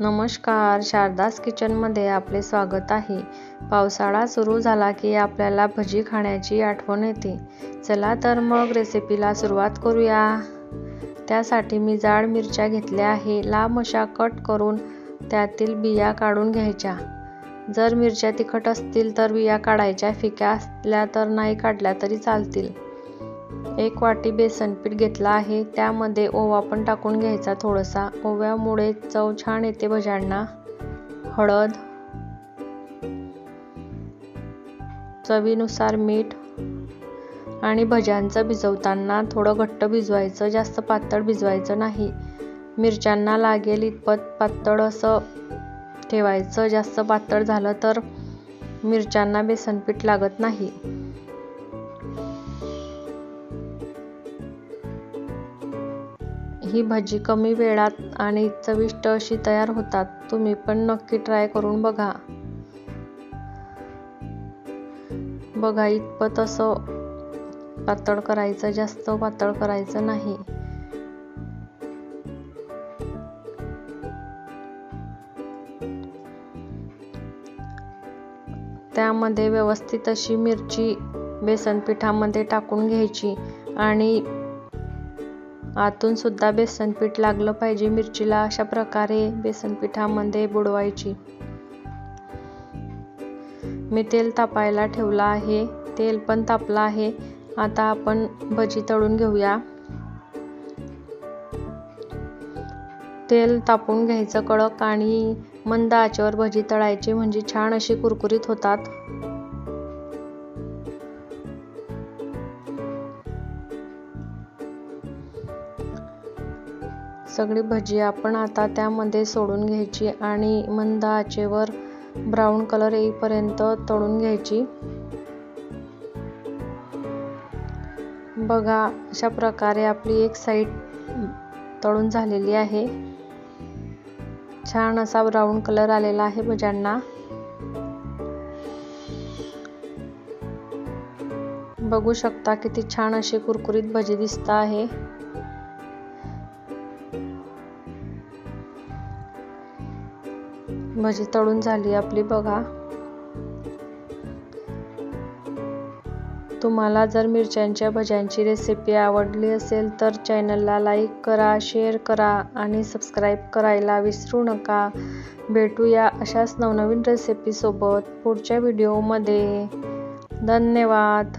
नमस्कार शारदास किचनमध्ये आपले स्वागत आहे. पावसाळा सुरू झाला की आपल्याला भजी खाण्याची आठवण येते. चला तर मग रेसिपीला सुरुवात करूया. त्यासाठी मी जाड मिरच्या घेतल्या आहे. लांब अशा कट करून त्यातील बिया काढून घ्यायच्या. जर मिरच्या तिखट असतील तर बिया काढायच्या. फिक्या असल्या तर नाही काढल्या तरी चालतील. एक वाटी बेसन पीठ घेतला आहे. त्यामध्ये ओवा पण टाकून घ्यायचा थोडासा. ओव्यामुळे चव छान येते भज्यांना. हळद चवीनुसार मीठ आणि भज्यांचं भिजवताना थोडं घट्ट भिजवायचं जास्त पातळ भिजवायचं नाही. मिरच्यांना लागेल इतपत पातळ असं ठेवायचं. जास्त पातळ झालं तर मिरच्यांना बेसनपीठ लागत नाही. ही भजी कमी वेळात आणि चविष्ट अशी तयार होतात. तुम्ही पण नक्की ट्राय करून बघा. बघा इतपत असं पातळ करायचं जास्त पातळ करायचं नाही. त्यामध्ये व्यवस्थित अशी मिरची बेसन पिठामध्ये टाकून घ्यायची आणि आतून सुद्धा बेसनपीठ लागलं पाहिजे मिरचीला अशा प्रकारे बेसन पिठामध्ये बुडवायची. मी तेल तापायला ठेवलं आहे. तेल पण तापलं आहे. आता आपण भजी तळून घेऊया. तेल तापून घ्यायचं कडक आणि मंद आचेवर भजी तळायची. म्हणजे छान अशी कुरकुरीत होतात. सगळी भजी आपण आता त्यामध्ये सोडून घ्यायची आणि मंद आचेवर ब्राऊन कलर येईपर्यंत तळून घ्यायची. बघा अशा प्रकारे आपली एक साईड तळून झालेली आहे. छान असा ब्राऊन कलर आलेला आहे भज्यांना. बघू शकता किती छान अशी कुरकुरीत भजी दिसत आहे. भजी तळून झाली आपली बघा. तुम्हाला जर मिरच्यांच्या भज्यांची रेसिपी आवडली असेल तर चॅनलला लाईक करा शेअर करा आणि सबस्क्राईब करायला विसरू नका. भेटूया अशाच नवनवीन रेसिपीसोबत पुढच्या व्हिडिओमध्ये धन्यवाद.